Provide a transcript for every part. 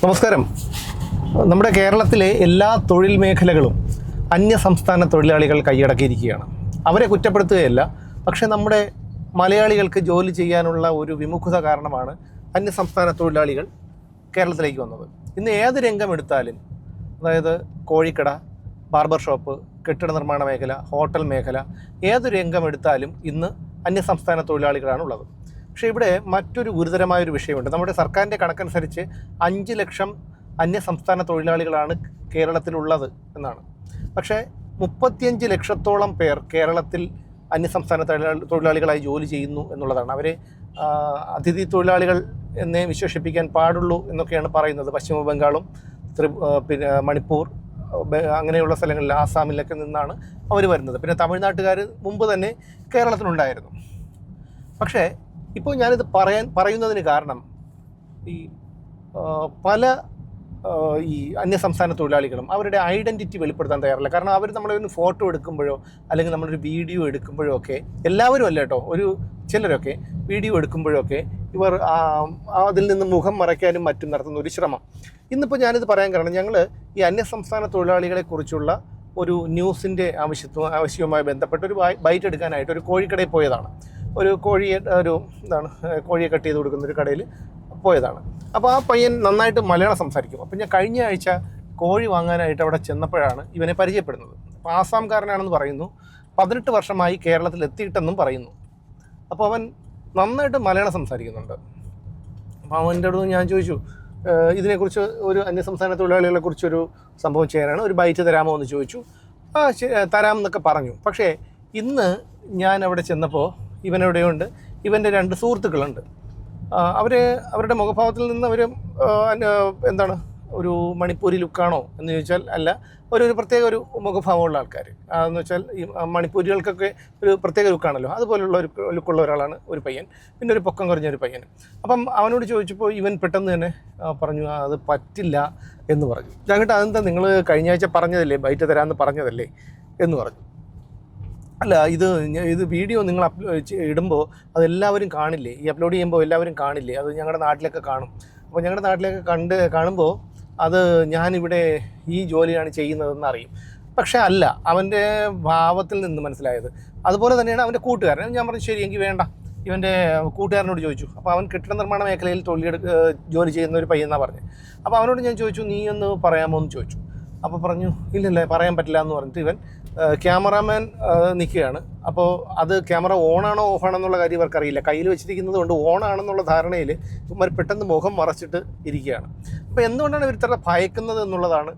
നമസ്കാരം. നമ്മുടെ കേരളത്തിലെ എല്ലാ തൊഴിൽ മേഖലകളും അന്യ സംസ്ഥാന തൊഴിലാളികൾ കൈയടക്കിയിരിക്കുകയാണ്. അവരെ കുറ്റപ്പെടുത്തുകയല്ല പക്ഷേ നമ്മുടെ മലയാളികൾക്ക് ജോലി ചെയ്യാനുള്ള ഒരു വിമുഖത കാരണമാണ് അന്യ സംസ്ഥാന തൊഴിലാളികൾ കേരളത്തിലേക്ക് വന്നത്. ഇന്ന് ഏത് രംഗം എടുത്താലും അതായത് കോഴിക്കട ബാർബർ ഷോപ്പ് കെട്ടിട നിർമ്മാണ മേഖല ഹോട്ടൽ മേഖല ഏത് രംഗം എടുത്താലും ഇന്ന് അന്യ സംസ്ഥാന തൊഴിലാളികളാണ് ഉള്ളത് പക്ഷേ ഇവിടെ മറ്റൊരു ഗുരുതരമായൊരു വിഷയമുണ്ട്. നമ്മുടെ സർക്കാരിന്റെ കണക്കനുസരിച്ച് അഞ്ച് ലക്ഷം അന്യസംസ്ഥാന തൊഴിലാളികളാണ് കേരളത്തിലുള്ളത് എന്നാണ്. പക്ഷേ മുപ്പത്തിയഞ്ച് ലക്ഷത്തോളം പേർ കേരളത്തിൽ അന്യസംസ്ഥാന തൊഴിലാളി തൊഴിലാളികളായി ജോലി ചെയ്യുന്നു എന്നുള്ളതാണ്. അവരെ അതിഥി തൊഴിലാളികൾ എന്നേ വിശേഷിപ്പിക്കാൻ പാടുള്ളൂ എന്നൊക്കെയാണ് പറയുന്നത്. പശ്ചിമ ബംഗാളും ത്രി പിന്നെ മണിപ്പൂർ അങ്ങനെയുള്ള സ്ഥലങ്ങളിൽ ആസാമിലൊക്കെ നിന്നാണ് അവർ വരുന്നത്. പിന്നെ തമിഴ്നാട്ടുകാർ മുമ്പ് തന്നെ കേരളത്തിലുണ്ടായിരുന്നു. പക്ഷേ ഇപ്പോൾ ഞാനിത് പറയാൻ പറയുന്നതിന് കാരണം ഈ പല ഈ ഈ അന്യസംസ്ഥാന തൊഴിലാളികളും അവരുടെ ഐഡന്റിറ്റി വെളിപ്പെടുത്താൻ തയ്യാറില്ല. കാരണം അവർ നമ്മളൊരു ഫോട്ടോ എടുക്കുമ്പോഴോ അല്ലെങ്കിൽ നമ്മളൊരു വീഡിയോ എടുക്കുമ്പോഴോ ഒക്കെ എല്ലാവരും അല്ല കേട്ടോ ഒരു ചിലരൊക്കെ വീഡിയോ എടുക്കുമ്പോഴൊക്കെ ഇവർ അതിൽ നിന്ന് മുഖം മറയ്ക്കാനും മറ്റും നടത്തുന്ന ഒരു ശ്രമം. ഇന്നിപ്പോൾ ഞാനിത് പറയാൻ കാരണം ഞങ്ങൾ ഈ അന്യസംസ്ഥാന തൊഴിലാളികളെ കുറിച്ചുള്ള ഒരു ന്യൂസിന്റെ ആവശ്യത്വം ആവശ്യവുമായി ബന്ധപ്പെട്ട് ഒരു ബൈറ്റ് എടുക്കാനായിട്ട് ഒരു കോഴിക്കടയിൽ പോയതാണ്. ഒരു കോഴിയെ ഒരു എന്താണ് കോഴിയെ കട്ട് ചെയ്ത് കൊടുക്കുന്ന ഒരു കടയിൽ പോയതാണ്. അപ്പോൾ ആ പയ്യൻ നന്നായിട്ട് മലയാളം സംസാരിക്കും. അപ്പം ഞാൻ കഴിഞ്ഞ ആഴ്ച കോഴി വാങ്ങാനായിട്ട് അവിടെ ചെന്നപ്പോഴാണ് ഇവനെ പരിചയപ്പെടുന്നത്. അപ്പോൾ ആസാംകാരനാണെന്ന് പറയുന്നു. പതിനെട്ട് വർഷമായി കേരളത്തിൽ എത്തിയിട്ടെന്നും പറയുന്നു. അപ്പോൾ അവൻ നന്നായിട്ട് മലയാളം സംസാരിക്കുന്നുണ്ട്. അപ്പോൾ അവന്റെ അടുത്ത് ഞാൻ ചോദിച്ചു ഇതിനെക്കുറിച്ച് ഒരു അന്യസംസ്ഥാന തൊഴിലാളികളെ കുറിച്ചൊരു സംഭവം ചെയ്യാനാണ് ഒരു ബൈറ്റ് തരാമോ എന്ന് ചോദിച്ചു. ആ തരാമെന്നൊക്കെ പറഞ്ഞു. പക്ഷേ ഇന്ന് ഞാൻ അവിടെ ചെന്നപ്പോൾ ഇവനെവിടെയുണ്ട് ഇവന്റെ രണ്ട് സുഹൃത്തുക്കളുണ്ട്. അവർ അവരുടെ മുഖഭാവത്തിൽ നിന്ന് അവർ എന്താണ് ഒരു മണിപ്പൂരി ലുക്കാണോ എന്ന് ചോദിച്ചാൽ അല്ല. ഒരു പ്രത്യേക ഒരു മുഖഭാവമുള്ള ആൾക്കാർ അതെന്ന് വെച്ചാൽ ഈ മണിപ്പൂരികൾക്കൊക്കെ ഒരു പ്രത്യേക ലുക്കാണല്ലോ. അതുപോലുള്ള ഒരു ലുക്കുള്ള ഒരാളാണ് ഒരു പയ്യൻ. പിന്നെ ഒരു പൊക്കം കുറഞ്ഞ ഒരു പയ്യൻ. അപ്പം അവനോട് ചോദിച്ചപ്പോൾ ഇവൻ പെട്ടെന്ന് തന്നെ പറഞ്ഞു അത് പറ്റില്ല എന്ന് പറഞ്ഞു. ഞാൻ കേട്ടോ അതെന്താ നിങ്ങൾ കഴിഞ്ഞ ആഴ്ച പറഞ്ഞതല്ലേ? ബൈറ്റ് തരാമെന്ന് പറഞ്ഞതല്ലേ? എന്ന് പറഞ്ഞു. അല്ല ഇത് ഇത് വീഡിയോ നിങ്ങൾ അപ്ലോ ഇടുമ്പോൾ അതെല്ലാവരും കാണില്ലേ? ഈ അപ്ലോഡ് ചെയ്യുമ്പോൾ എല്ലാവരും കാണില്ലേ? അത് ഞങ്ങളുടെ നാട്ടിലൊക്കെ കാണും. അപ്പോൾ ഞങ്ങളുടെ നാട്ടിലൊക്കെ കണ്ട് കാണുമ്പോൾ അത് ഞാനിവിടെ ഈ ജോലിയാണ് ചെയ്യുന്നതെന്ന് അറിയും. പക്ഷേ അല്ല അവന്റെ ഭാവത്തിൽ നിന്ന് മനസ്സിലായത്. അതുപോലെ തന്നെയാണ് അവന്റെ കൂട്ടുകാരൻ. ഞാൻ പറഞ്ഞു ശരി എങ്കിൽ വേണ്ട. ഇവന്റെ കൂട്ടുകാരനോട് ചോദിച്ചു. അപ്പോൾ അവൻ കെട്ടിട നിർമ്മാണ മേഖലയിൽ തൊഴിലെടുക്ക ജോലി ചെയ്യുന്ന ഒരു പയ്യെന്നാണ് പറഞ്ഞത് അപ്പോൾ അവനോട് ഞാൻ ചോദിച്ചു നീ ഒന്ന് പറയാമോ? എന്ന് ചോദിച്ചു. അപ്പോൾ പറഞ്ഞു ഇല്ലല്ലേ പറയാൻ പറ്റില്ല എന്ന് പറഞ്ഞിട്ട് ഇവൻ ക്യാമറാമാൻ നിൽക്കുകയാണ്. അപ്പോൾ അത് ക്യാമറ ഓണാണോ ഓഫാണെന്നുള്ള കാര്യം ഇവർക്കറിയില്ല. കയ്യിൽ വെച്ചിരിക്കുന്നത് കൊണ്ട് ഓണാണെന്നുള്ള ധാരണയിൽ ഇവർ പെട്ടെന്ന് മുഖം മറച്ചിട്ട് ഇരിക്കുകയാണ്. അപ്പോൾ എന്തുകൊണ്ടാണ് ഇവർ ഇത്ര ഭയക്കുന്നത് എന്നുള്ളതാണ്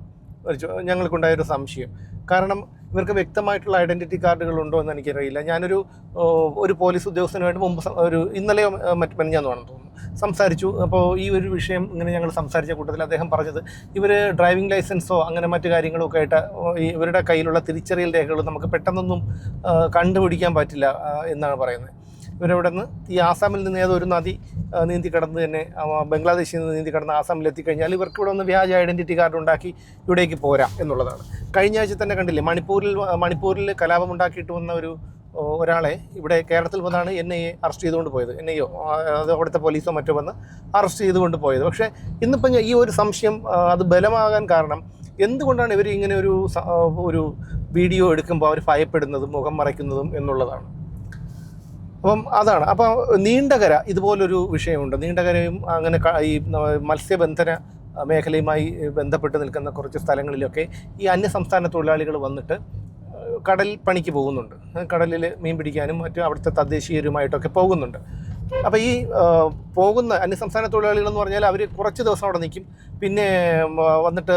ഒരു ചോ- ഞങ്ങൾക്കുണ്ടായൊരു സംശയം. കാരണം ഇവർക്ക് വ്യക്തമായിട്ടുള്ള ഐഡന്റിറ്റി കാർഡുകൾ ഉണ്ടോ എന്ന് എനിക്കറിയില്ല. ഞാനൊരു ഒരു പോലീസ് ഉദ്യോഗസ്ഥനുമായിട്ട് മുമ്പ് ഒരു ഇന്നലെയോ മറ്റു മറ്റ് മെനഞ്ഞാന്ന് തോന്നുന്നു. സംസാരിച്ചു. അപ്പോൾ ഈ ഒരു വിഷയം ഇങ്ങനെ ഞങ്ങൾ സംസാരിച്ച കൂട്ടത്തിൽ അദ്ദേഹം പറഞ്ഞത് ഇവർ ഡ്രൈവിംഗ് ലൈസൻസോ അങ്ങനെ മറ്റു കാര്യങ്ങളോ ഒക്കെ ആയിട്ട് ഇവരുടെ കയ്യിലുള്ള തിരിച്ചറിയൽ രേഖകൾ നമുക്ക് പെട്ടെന്നൊന്നും കണ്ടുപിടിക്കാൻ പറ്റില്ല എന്നാണ് പറയുന്നത്. ഇവരവിടെ നിന്ന് ഈ ആസാമിൽ നിന്ന് ഏതോ ഒരു നദി നീന്തി കടന്ന് തന്നെ ബംഗ്ലാദേശിൽ നിന്ന് നീന്തി കടന്ന് ആസാമിൽ എത്തിക്കഴിഞ്ഞാൽ ഇവർക്ക് ഇവിടെ ഒന്ന് വ്യാജ ഐഡന്റിറ്റി കാർഡ് ഉണ്ടാക്കി ഇവിടേക്ക് പോരാം എന്നുള്ളതാണ്. കഴിഞ്ഞ ആഴ്ച തന്നെ കണ്ടില്ലേ മണിപ്പൂരിൽ മണിപ്പൂരിൽ കലാപം ഉണ്ടാക്കിയിട്ട് വന്ന ഒരു ഒരാളെ ഇവിടെ കേരളത്തിൽ വന്നാണ് എൻ ഐ എ അറസ്റ്റ് ചെയ്തുകൊണ്ട് പോയത്. എൻ ഐ ഒ അത് അവിടുത്തെ പോലീസോ മറ്റോ വന്ന് അറസ്റ്റ് ചെയ്തുകൊണ്ട് പോയത്. പക്ഷേ ഇന്നിപ്പം ഈ ഒരു സംശയം അത് ബലമാകാൻ കാരണം എന്തുകൊണ്ടാണ് ഇവർ ഇങ്ങനെ ഒരു ഒരു വീഡിയോ എടുക്കുമ്പോൾ അവർ ഭയപ്പെടുന്നതും മുഖം മറയ്ക്കുന്നതും എന്നുള്ളതാണ്. അപ്പം അതാണ്. അപ്പോൾ നീണ്ടകര ഇതുപോലൊരു വിഷയമുണ്ട്. നീണ്ടകരയും അങ്ങനെ ഈ മത്സ്യബന്ധന മേഖലയുമായി ബന്ധപ്പെട്ട് നിൽക്കുന്ന കുറച്ച് സ്ഥലങ്ങളിലൊക്കെ ഈ അന്യസംസ്ഥാന തൊഴിലാളികൾ വന്നിട്ട് കടൽ പണിക്ക് പോകുന്നുണ്ട്. കടലിൽ മീൻ പിടിക്കാനും മറ്റും അവിടുത്തെ തദ്ദേശീയരുമായിട്ടൊക്കെ പോകുന്നുണ്ട്. അപ്പോൾ ഈ പോകുന്ന അന്യസംസ്ഥാന തൊഴിലാളികൾ എന്ന് പറഞ്ഞാൽ അവർ കുറച്ച് ദിവസം അവിടെ നിൽക്കും പിന്നെ വന്നിട്ട്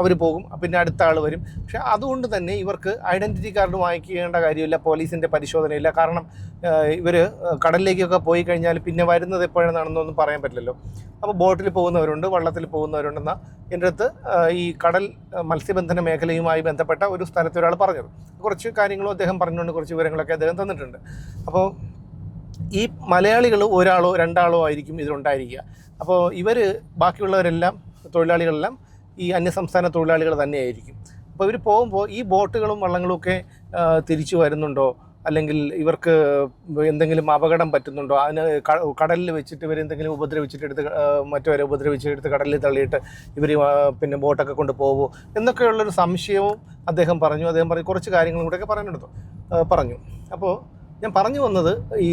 അവർ പോകും. പിന്നെ അടുത്ത ആൾ വരും. പക്ഷെ അതുകൊണ്ട് തന്നെ ഇവർക്ക് ഐഡന്റിറ്റി കാർഡ് വാങ്ങിക്കേണ്ട കാര്യമില്ല പോലീസിന്റെ പരിശോധനയില്ല. കാരണം ഇവർ കടലിലേക്കൊക്കെ പോയി കഴിഞ്ഞാൽ പിന്നെ വരുന്നത് എപ്പോഴാണെന്നൊന്നും പറയാൻ പറ്റില്ലല്ലോ. അപ്പോൾ ബോട്ടിൽ പോകുന്നവരുണ്ട് വള്ളത്തിൽ പോകുന്നവരുണ്ടെന്ന എന്റെ അടുത്ത് ഈ കടൽ മത്സ്യബന്ധന മേഖലയുമായി ബന്ധപ്പെട്ട ഒരു സ്ഥലത്ത് ഒരാൾ പറഞ്ഞത്. കുറച്ച് കാര്യങ്ങളും അദ്ദേഹം പറഞ്ഞുകൊണ്ട് കുറച്ച് വിവരങ്ങളൊക്കെ അദ്ദേഹം തന്നിട്ടുണ്ട്. അപ്പോൾ ഈ മലയാളികൾ ഒരാളോ രണ്ടാളോ ആയിരിക്കും ഇതിലുണ്ടായിരിക്കുക. അപ്പോൾ ഇവർ ബാക്കിയുള്ളവരെല്ലാം തൊഴിലാളികളെല്ലാം ഈ അന്യസംസ്ഥാന തൊഴിലാളികൾ തന്നെയായിരിക്കും. അപ്പോൾ ഇവർ പോകുമ്പോൾ ഈ ബോട്ടുകളും വള്ളങ്ങളും ഒക്കെ തിരിച്ചു വരുന്നുണ്ടോ? അല്ലെങ്കിൽ ഇവർക്ക് എന്തെങ്കിലും അപകടം പറ്റുന്നുണ്ടോ? അതിന് കടലിൽ വെച്ചിട്ട് ഇവർ എന്തെങ്കിലും ഉപദ്രവിച്ചിട്ട് എടുത്ത് ക- മറ്റവരെ ഉപദ്രവിച്ചിട്ട് എടുത്ത് കടലിൽ തള്ളിയിട്ട് ഇവർ പിന്നെ ബോട്ടൊക്കെ കൊണ്ട് പോകുമോ എന്നൊക്കെയുള്ളൊരു സംശയവും അദ്ദേഹം പറഞ്ഞു. അദ്ദേഹം പറഞ്ഞു കുറച്ച് കാര്യങ്ങളും കൂടെയൊക്കെ പറയാനെടുത്തു പറഞ്ഞു. അപ്പോൾ ഞാൻ പറഞ്ഞു വന്നത് ഈ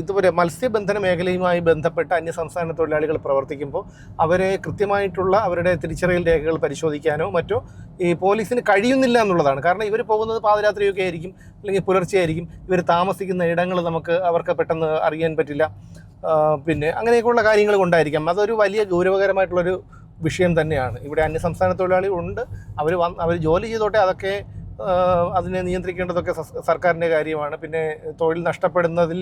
ഇതുപോലെ മത്സ്യബന്ധന മേഖലയുമായി ബന്ധപ്പെട്ട അന്യസംസ്ഥാന തൊഴിലാളികൾ പ്രവർത്തിക്കുമ്പോൾ അവരെ കൃത്യമായിട്ടുള്ള അവരുടെ തിരിച്ചറിയൽ രേഖകൾ പരിശോധിക്കാനോ മറ്റോ ഈ പോലീസിന് കഴിയുന്നില്ല എന്നുള്ളതാണ്. കാരണം ഇവർ പോകുന്നത് പാതിരാത്രിയൊക്കെ ആയിരിക്കും അല്ലെങ്കിൽ പുലർച്ചെ ആയിരിക്കും ഇവർ താമസിക്കുന്ന ഇടങ്ങൾ നമുക്ക് അവർക്ക് പെട്ടെന്ന് അറിയാൻ പറ്റില്ല. പിന്നെ അങ്ങനെയൊക്കെയുള്ള കാര്യങ്ങൾ കൊണ്ടായിരിക്കാം. അതൊരു വലിയ ഗൗരവകരമായിട്ടുള്ളൊരു വിഷയം തന്നെയാണ്. ഇവിടെ അന്യസംസ്ഥാന തൊഴിലാളികൾ ഉണ്ട്. അവർ വന്ന് അവർ ജോലി ചെയ്തോട്ടെ അതൊക്കെ അതിനെ നിയന്ത്രിക്കേണ്ടതൊക്കെ സർക്കാരിന്റെ കാര്യമാണ്. പിന്നെ തൊഴിൽ നഷ്ടപ്പെടുന്നതിൽ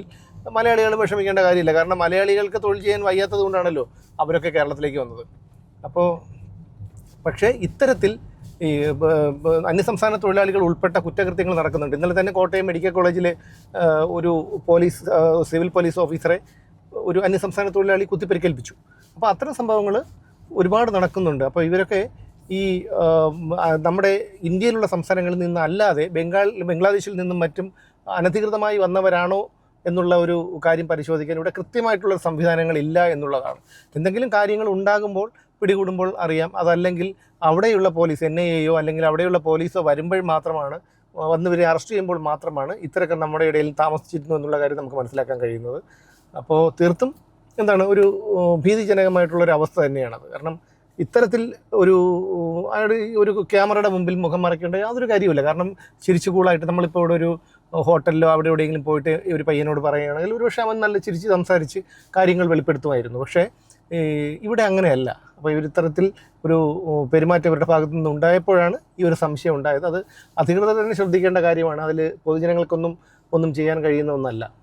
മലയാളികൾ വിഷമിക്കേണ്ട കാര്യമില്ല. കാരണം മലയാളികൾക്ക് തൊഴിൽ ചെയ്യാൻ വയ്യാത്തത് കൊണ്ടാണല്ലോ അവരൊക്കെ കേരളത്തിലേക്ക് വന്നത്. അപ്പോൾ പക്ഷേ ഇത്തരത്തിൽ ഈ അന്യസംസ്ഥാന തൊഴിലാളികൾ ഉൾപ്പെട്ട കുറ്റകൃത്യങ്ങൾ നടക്കുന്നുണ്ട്. ഇന്നലെ തന്നെ കോട്ടയം മെഡിക്കൽ കോളേജിലെ ഒരു പോലീസ് സിവിൽ പോലീസ് ഓഫീസറെ ഒരു അന്യസംസ്ഥാന തൊഴിലാളി കുത്തിപ്പരിക്കേൽപ്പിച്ചു. അപ്പോൾ അത്തരം സംഭവങ്ങൾ ഒരുപാട് നടക്കുന്നുണ്ട്. അപ്പോൾ ഇവരൊക്കെ ഈ നമ്മുടെ ഇന്ത്യയിലുള്ള സംസ്ഥാനങ്ങളിൽ നിന്ന് അല്ലാതെ ബംഗാൾ ബംഗ്ലാദേശിൽ നിന്നും മറ്റും അനധികൃതമായി വന്നവരാണോ എന്നുള്ള ഒരു കാര്യം പരിശോധിക്കാൻ ഇവിടെ കൃത്യമായിട്ടുള്ള സംവിധാനങ്ങളില്ല എന്നുള്ളതാണ്. എന്തെങ്കിലും കാര്യങ്ങൾ ഉണ്ടാകുമ്പോൾ പിടികൂടുമ്പോൾ അറിയാം. അതല്ലെങ്കിൽ അവിടെയുള്ള പോലീസ് എൻ ഐ എയോ അല്ലെങ്കിൽ അവിടെയുള്ള പോലീസോ വരുമ്പോൾ മാത്രമാണ് വന്നവരെ അറസ്റ്റ് ചെയ്യുമ്പോൾ മാത്രമാണ് ഇത്രയൊക്കെ നമ്മുടെ ഇടയിൽ താമസിച്ചിരുന്നു എന്നുള്ള കാര്യം നമുക്ക് മനസ്സിലാക്കാൻ കഴിയുന്നത്. അപ്പോൾ തീർത്തും എന്താണ് ഒരു ഭീതിജനകമായിട്ടുള്ള ഒരു അവസ്ഥ തന്നെയാണത്. കാരണം ഇത്തരത്തിൽ ഒരു അയാൾ ഒരു ക്യാമറയുടെ മുമ്പിൽ മുഖം മറയ്ക്കേണ്ട യാതൊരു കാര്യമില്ല കാരണം ചിരിച്ചു കൂളായിട്ട് നമ്മളിപ്പോൾ ഇവിടെ ഒരു ഹോട്ടലിലോ അവിടെ എവിടെയെങ്കിലും പോയിട്ട് ഒരു പയ്യനോട് പറയുകയാണെങ്കിൽ ഒരു പക്ഷേ അവൻ നല്ല ചിരിച്ച് സംസാരിച്ച് കാര്യങ്ങൾ വെളിപ്പെടുത്തുമായിരുന്നു. പക്ഷേ ഇവിടെ അങ്ങനെയല്ല. അപ്പോൾ ഇവർ ഇത്തരത്തിൽ ഒരു പെരുമാറ്റം ഇവരുടെ ഭാഗത്തു നിന്ന് ഉണ്ടായപ്പോഴാണ് ഈ ഒരു സംശയം ഉണ്ടായത്. അത് അധികൃതർ തന്നെ ശ്രദ്ധിക്കേണ്ട കാര്യമാണ്. അതിൽ പൊതുജനങ്ങൾക്കൊന്നും ഒന്നും ചെയ്യാൻ കഴിയുന്ന ഒന്നല്ല.